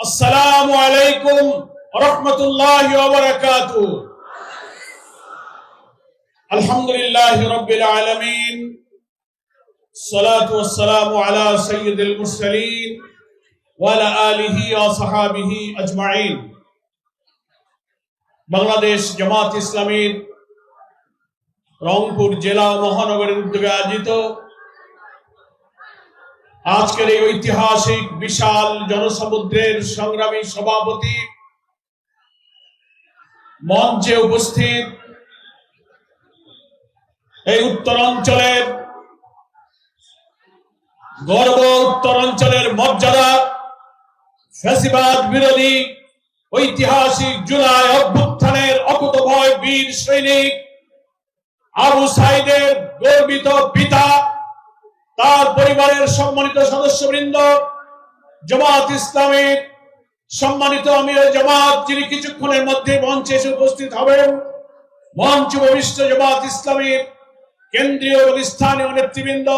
আসসালামু আলাইকুম রহমতুল্লাহ বারাকাত। আলহামদুলিল্লাহ রব্বিল আলামিন। আলা সাইয়্যিদিল মুরসালিন ওয়া আলা বাংলাদেশ জামাত ইসলামীর রংপুর জেলা মহানগরের উদ্যোগে আয়োজিত আজকের এই ঐতিহাসিক বিশাল জনসমুদ্রের সংগ্রামী সভাপতি মঞ্চে উপস্থিত এই উত্তরাঞ্চলের গর্ব উত্তরাঞ্চলের মর্যাদা ফ্যাসিবাদ বিরোধী ঐতিহাসিক জুলাই অভ্যুত্থানের অকুতভয় বীর সৈনিক আবু সাইদের গর্বিত পিতা তার পরিবারের সম্মানিত সদস্যবৃন্দ, জামাত ইসলামের সম্মানিত আমির জামাত যিনি কিছুক্ষণের মধ্যে মঞ্চে এসে উপস্থিত হবেন, মঞ্চ ভবিষ্ঠ জামাত ইসলামের কেন্দ্রীয় এবং স্থানীয় নেতৃবৃন্দ,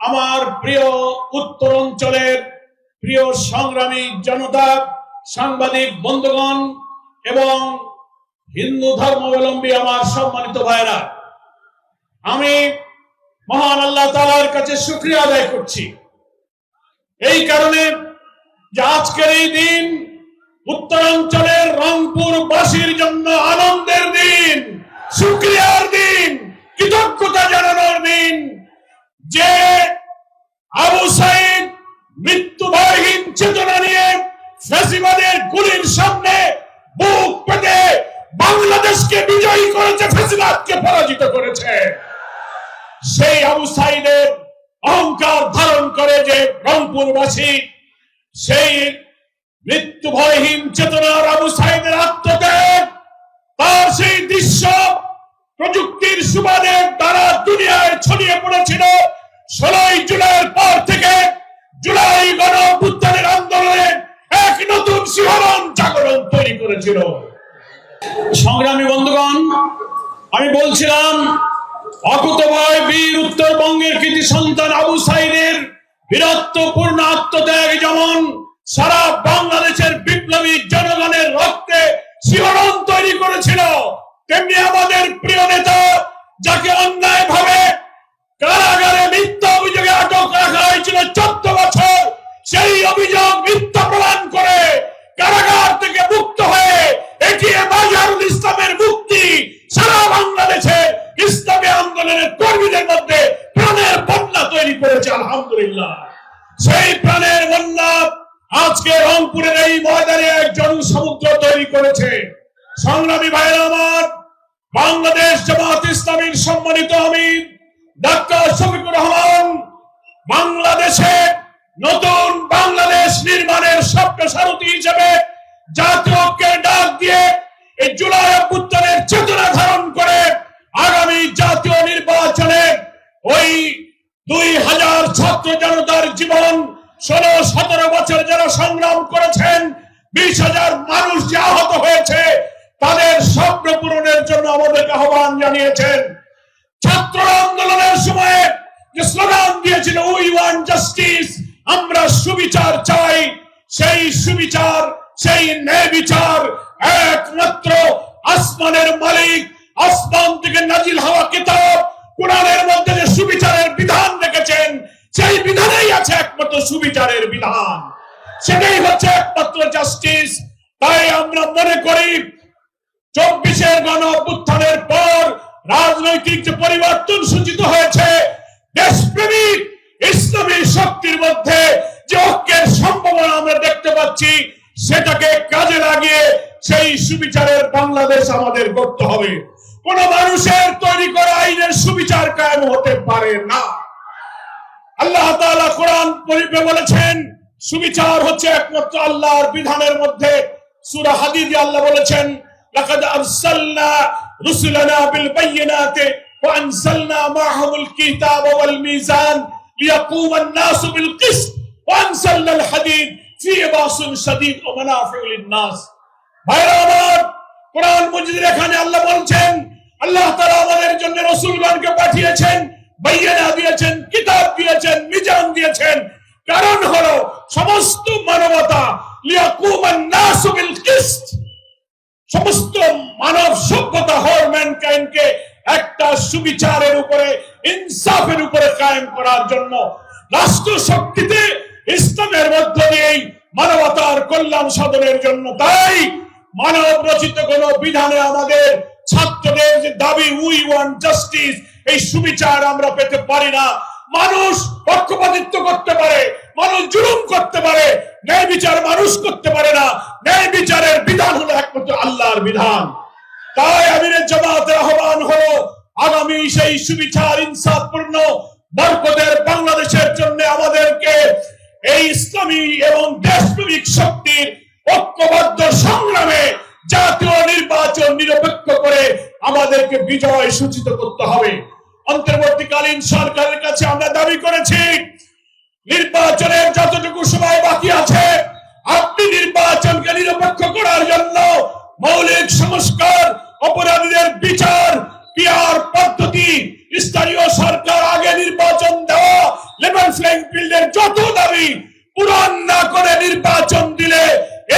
আমার প্রিয় উত্তর অঞ্চলের প্রিয় সংগ্রামী জনতা, সাংবাদিক বন্ধুগণ এবং হিন্দু ধর্মাবলম্বী আমার সম্মানিত ভাইরা আমি মহান আল্লাহ তালার কাছে শুক্রিয়া আদায় করছি। এই কারণে যে আজকের এই দিন উত্তরাঞ্চলের রংপুর বাসীর জন্য আনন্দের দিন, শুক্রিয়ার দিন, কৃতজ্ঞতা জানানোর দিন, যে আবু সাইদ মৃত্যু ভয়হীন চেতনা নিয়ে ফেসিবাদের গুলির সামনে বুক পেতে বাংলাদেশকে বিজয়ী করেছে, ফেসিবাদকে পরাজিত করেছে। সেই আবু সাইদের অহংকার ধারণ করে যে রংপুরবাসী, সেই মৃত্যু ভয়হীন চেতনার আবু সাইদের আত্মত্যাগ, তার সেই দৃশ্য প্রযুক্তির সুবাদে তারা দুনিয়ায় ছড়িয়ে পড়েছিল। ষোলোই জুলাইয়ের পর থেকে জুলাই গণ অভ্যুত্থানের আন্দোলনে এক নতুন শিহরণ জাগরণ তৈরি করেছিল। সংগ্রামী বন্ধুগণ, আমি বলছিলাম অকুতভয় বীর উত্তরবঙ্গের কৃতি সন্তান আবু সাইদের বীরত্বপূর্ণ আত্মত্যাগ যেমন সারা বাংলাদেশের বিপ্লবী জনগণের রক্তে শিহরণ তৈরি করেছিল, তেমনি আমাদের প্রিয় নেতা যাকে অন্যায় ভাবে কারাগারে মিথ্যা অভিযোগে আটক রাখা হয়েছিল চোদ্দ বছর সেই অভিযোগ মিথ্যা প্রমাণ করে কারাগার থেকে মুক্ত হয়ে এটিএ বাজারুল ইসলামের মুক্তি সারা বাংলাদেশে ইসলামী আন্দোলনের কর্মীদের মধ্যে প্রাণের বন্যা তৈরি করেছে সেই প্রাণের আজকে রংপুরের এই ময়দানে তৈরি করেছে। সংগ্রামী আমার, বাংলাদেশ জামাত ইসলামীর সম্মানিত আমির, ডাক্তার শফিকুর রহমান, বাংলাদেশে নতুন বাংলাদেশ নির্মাণের স্বপ্ন সারথী হিসেবে জাতীয় ডাক দিয়ে এই জুলাই অভ্যুত্থানের চেতনা ধারণ করে আগামী জাতীয় নির্বাচনে ওই দুই হাজার ছাত্র জনতার জীবন, ষোলো, সতেরো বছর যারা সংগ্রাম করেছেন, বিশ হাজার মানুষ যে আহত হয়েছে, তাদের স্বপ্ন পূরণের জন্য আমাদেরকে আহ্বান জানিয়েছেন। ছাত্র আন্দোলনের সময় যে স্লোগান দিয়েছিল উই ওয়ান জাস্টিস আমরা সুবিচার চাই। সেই সুবিচার, সেই ন্যায় বিচার একমাত্র আসমানের মালিক, আসমান থেকে নাজিল হওয়া কিতাব কোরআনের মধ্যে যে সুবিচারের বিধান রেখেছেন, সেই বিধানেই আছে একমাত্র সুবিচারের বিধান। সেটাই হচ্ছে একমাত্র জাস্টিস তাই আমরা মনে করি, চব্বিশের গণ অভ্যুত্থানের পর রাজনৈতিক যে পরিবর্তন সূচিত হয়েছে, দেশপ্রেমিক ইসলামী শক্তির মধ্যে যে ঐক্যের সম্ভাবনা আমরা দেখতে পাচ্ছি, সেটাকে কাজে লাগিয়ে সেই সুবিচারের বাংলাদেশ আমাদের করতে হবে। কোন মানুষের তৈরি করা আইনের সুবিচার কায়েম হতে পারে না। আল্লাহ কোরআন পরিপে বলেছেন, সুবিচার হচ্ছে একমাত্র আল্লাহর বিধানের মধ্যে। সূরা আল্লাহ বলেছেন কোরআন এখানে আল্লাহ বলছেন আল্লাহ তাআলা আমাদের জন্য রাসূলগণকে পাঠিয়েছেন, বাইয়ানা দিয়েছেন, কিতাব দিয়েছেন, মিজান দিয়েছেন। কারণ হলো সমস্ত মানবতা সমস্ত মানব সভ্যতা হর ম্যানকাইন্ডকে একটা সুবিচারের উপরে, ইনসাফের উপরে কায়েম করার জন্য। রাষ্ট্র শক্তিতে ইসলামের মধ্য দিয়েই মানবতার কল্যাণ সাধনের জন্য তাই মানব রচিত কোন বিধানে আমাদের ছাত্রদের যে দাবি উই ওয়ান জাস্টিস এই সুবিচার আমরা পেতে পারি না। মানুষ পক্ষপাতিত্ব করতে পারে, মানুষ জুলুম করতে পারে, ন্যায় বিচার মানুষ করতে পারে না। ন্যায় বিচারের বিধান হলো একমাত্র আল্লাহর বিধান। তাই আমিরের জামাতের আহ্বান হলো, আগামী সেই সুবিচার ইনসাফপূর্ণ বরকতের বাংলাদেশের জন্য আমাদেরকে এই ইসলামী এবং দেশপ্রেমিক শক্তির ঐক্যবদ্ধ সংগ্রামে জাতীয় নির্বাচন করে আমাদেরকে বিজয় সূচিত করতে হবে। অন্তর্বর্তীকালীন সরকারের কাছে আমরা দাবি করেছি, নির্বাচনের যতটুকু সময় বাকি আছে, আপনি নির্বাচনকে নিরপেক্ষ করার জন্য মৌলিক সংস্কার, অপরাধীদের বিচার পিয়ার পদ্ধতি, স্থানীয় সরকার আগে নির্বাচন দেওয়া, লেভেল ফ্লাইং ফিল্ডের যত দাবি পূরণ না করে নির্বাচন দিলে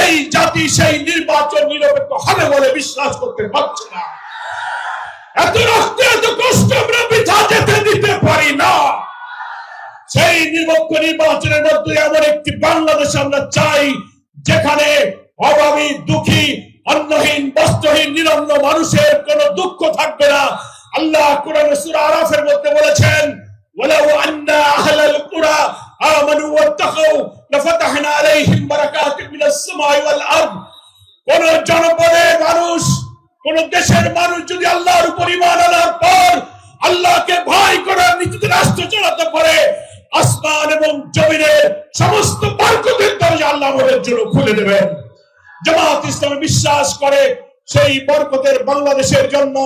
এই জাতি সেই নির্বাচন নিরপেক্ষ হবে বলে বিশ্বাস করতে পারছে না। নিরপেক্ষ নির্বাচনের মধ্যে এমন একটি বাংলাদেশ আমরা চাই, যেখানে অভাবী, দুঃখী অন্নহীন বস্ত্রহীন নিরন্ন মানুষের কোনো দুঃখ থাকবে না। আল্লাহ কোরআন আরাফের মধ্যে বলেছেন দেশের মানুষ যদি আল্লাহকে ভয় করে নিজেদের রাষ্ট্র চালাতে পারে আসমান এবং জমিনের সমস্ত বরকতের দরজা আল্লাহ আমাদের জন্য খুলে দেবেন। জামাত ইসলাম বিশ্বাস করে সেই বরকতের বাংলাদেশের জন্য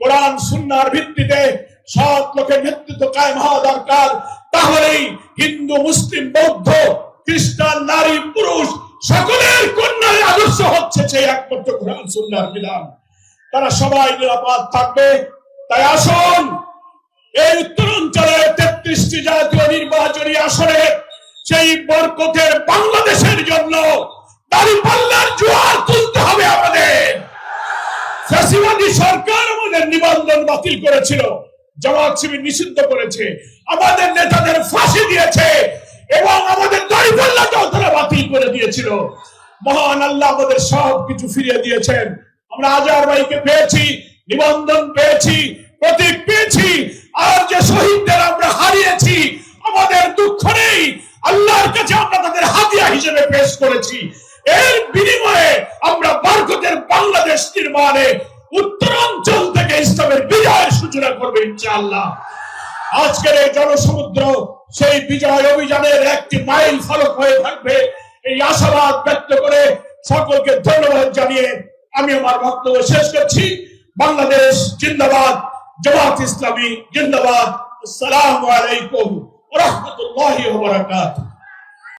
কোরআন, সুন্নার ভিত্তিতে সৎ লোকের নেতৃত্ব কায়েম হওয়া দরকার। তাহলেই হিন্দু, মুসলিম, বৌদ্ধ, খ্রিস্টান, নারী, পুরুষ সকলের কন্যার আদর্শ হচ্ছে সেই একমাত্র কোরআন, সুন্নার বিধান। তারা সবাই নিরাপদ থাকবে। তাই আসুন, এই উত্তরাঞ্চলের তেত্রিশটি জাতীয় নির্বাচনী আসনে সেই বরকতের বাংলাদেশের জন্য জোয়ার তুলতে হবে আমাদের। সরকার আমাদের নিবন্ধন বাতিল করেছিল, জামাত শিবির নিষিদ্ধ করেছে, আমাদের নেতাদের ফাঁসি দিয়েছে এবং আমাদের দাঁড়িপাল্লাটাও বাতিল করে দিয়েছিল। মহান আল্লাহ আমাদের সব কিছু ফিরিয়ে দিয়েছেন। আমরা আজার ভাইকে পেয়েছি, নিবন্ধন পেয়েছি প্রতীক পেয়েছি আর যে শহীদদের আমরা হারিয়েছি, আমাদের দুঃখ নেই। আল্লাহর কাছে আমরা তাদের হাতিয়া হিসেবে পেশ করেছি। এর বিনিময়ে আমরা বরকতের বাংলাদেশ নির্মাণে উত্তরাঞ্চল থেকে ইসলামের বিজয়ের সূচনা করবে ইনশাআল্লাহ। আজকের এই জনসমুদ্র, সেই বিজয় অভিযানের একটি মাইল ফলক হয়ে থাকবে। এই আশাবাদ ব্যক্ত করে সকলকে ধন্যবাদ জানিয়ে আমি আমার বক্তব্য শেষ করছি। বাংলাদেশ জিন্দাবাদ। জামাত ইসলামী জিন্দাবাদ আসসালামু আলাইকুম রহমতুল্লাহি ওয়া বারাকাতুহু